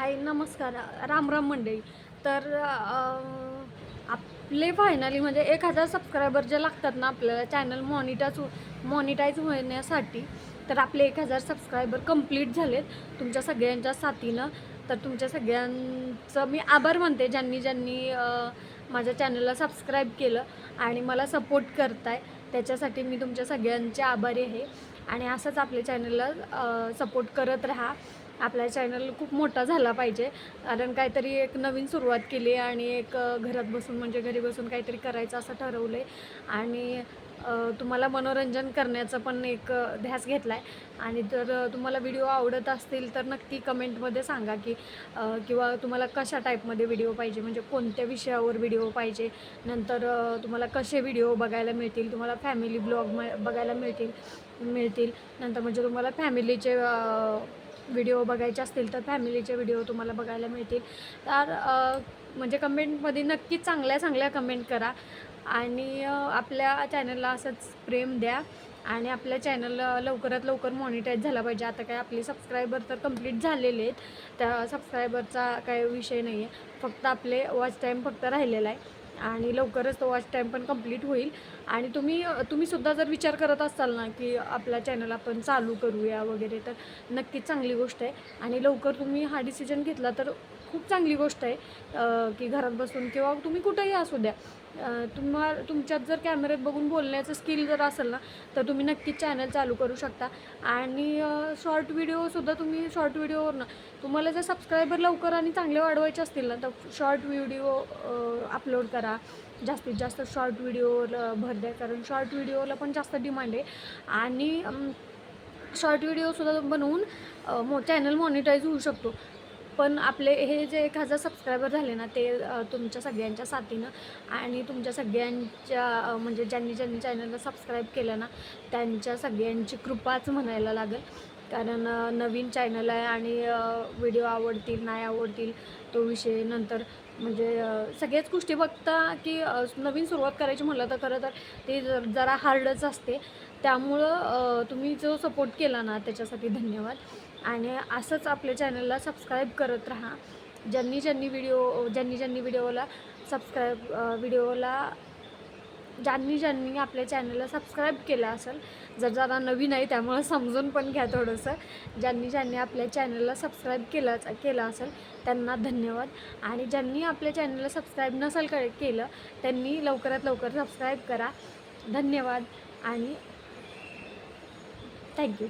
हाय नमस्कार राम राम मंडळी. तर आपले फायनली म्हणजे एक हजार सबस्क्रायबर जे लागतात ना आपल्याला चॅनल मॉनिटाईज मॉनिटाईज होण्यासाठी तर आपले एक हजार सबस्क्रायबर कंप्लीट झालेत तुमच्या सगळ्यांच्या साथीनं. तर तुमच्या सगळ्यांचं मी आभार मानते ज्यांनी ज्यांनी माझ्या चॅनलला सबस्क्राईब केलं आणि मला सपोर्ट करताय. त्याच्यासाठी मी तुमच्या सगळ्यांचे आभारी आहे. आणि असंच आपल्या चॅनलला सपोर्ट करत राहा. आपला चॅनल खूप मोठा झाला पाहिजे. कारण काहीतरी एक नवीन सुरुवात केली आणि एक घरात बसून म्हणजे घरी बसून काहीतरी करायचं असं ठरवलं आहे आणि तुम्हाला मनोरंजन करण्याचा पण एक ध्यास घेतला आहे आणि जर तुम्हाला व्हिडिओ आवडत असतील तर नक्की कमेंटमध्ये सांगा की किंवा तुम्हाला कशा टाईपमध्ये व्हिडिओ पाहिजे? म्हणजे कोणत्या विषयावर व्हिडिओ पाहिजे? नंतर तुम्हाला कसे व्हिडिओ बघायला मिळतील? तुम्हाला फॅमिली ब्लॉग बघायला मिळतील मिळतील. नंतर म्हणजे तुम्हाला फॅमिलीचे व्हिडिओ बघायचे असतील तर फॅमिलीचे व्हिडिओ तुम्हाला बघायला मिळतील. तर म्हणजे कमेंटमध्ये नक्कीच चांगल्या चांगल्या कमेंट करा. आणि आपल्या चॅनलला असंच प्रेम द्या आणि आपल्या चॅनलला लवकरात लवकर मॉनिटाईज झाला पाहिजे. आता काय आपले सबस्क्रायबर तर कंप्लीट झालेले आहेत. त्या सबस्क्रायबरचा काही विषय नाही आहे फक्त आपले वॉच टाईम फक्त राहिलेला आहे. आणि लवकरच तो वॉच टाईम पण कंप्लीट होईल. आणि तुम्ही तुम्ही सुद्धा जर विचार करत असाल ना की आपला चॅनल आपण चालू करूया वगैरे तर नक्कीच चांगली गोष्ट आहे. आणि लवकर तुम्ही हा डिसिजन घेतला तर खूप चांगली गोष्ट आहे की घरात बसून किंवा तुम्ही कुठंही असू द्या तुम्हा तुमच्यात जर कॅमेऱ्यात बघून बोलण्याचं स्किल जर असेल ना तर तुम्ही नक्कीच चॅनल चालू करू शकता. आणि शॉर्ट व्हिडिओसुद्धा तुम्ही शॉर्ट व्हिडिओवर ना तुम्हाला जर सबस्क्रायबर लवकर आणि चांगले वाढवायचे असतील ना तर शॉर्ट व्हिडिओ अपलोड करा. जास्तीत जास्त शॉर्ट व्हिडिओला भर द्या कारण शॉर्ट व्हिडिओला पण जास्त डिमांड आहे. आणि शॉर्ट व्हिडिओसुद्धा बनवून मो चॅनल मॉनिटाईज होऊ शकतो. पण आपले हे जे एक हजार सबस्क्रायबर झाले ना ते तुमच्या सगळ्यांच्या साथीनं आणि तुमच्या सगळ्यांच्या म्हणजे ज्यांनी ज्यांनी चॅनलला सबस्क्राईब केलं ना त्यांच्या सगळ्यांची कृपाच म्हणायला लागेल. कारण नवीन चॅनल आहे आणि व्हिडिओ आवडतील नाही आवडतील तो विषय नंतर म्हणजे सगळ्याच गोष्टी बघता की नवीन सुरुवात करायची म्हटलं तर खरं तर ते जर जरा हार्डच असते. त्यामुळं तुम्ही जो सपोर्ट केला ना त्याच्यासाठी धन्यवाद. आणि असंच आपल्या चॅनलला सबस्क्राईब करत राहा. ज्यांनी ज्यांनी व्हिडिओ ज्यांनी ज्यांनी व्हिडिओला सबस्क्राईब व्हिडिओला ज्यांनी ज्यांनी आपल्या चॅनलला सबस्क्राईब केलं असेल जर जरा नवीन आहे त्यामुळं समजून पण घ्या थोडंसं. ज्यांनी ज्यांनी आपल्या चॅनलला सबस्क्राईब केलं केलं असेल त्यांना धन्यवाद. आणि ज्यांनी आपल्या चॅनलला सबस्क्राईब नसेल क केलं त्यांनी लवकरात लवकर सबस्क्राईब करा. धन्यवाद आणि थँक्यू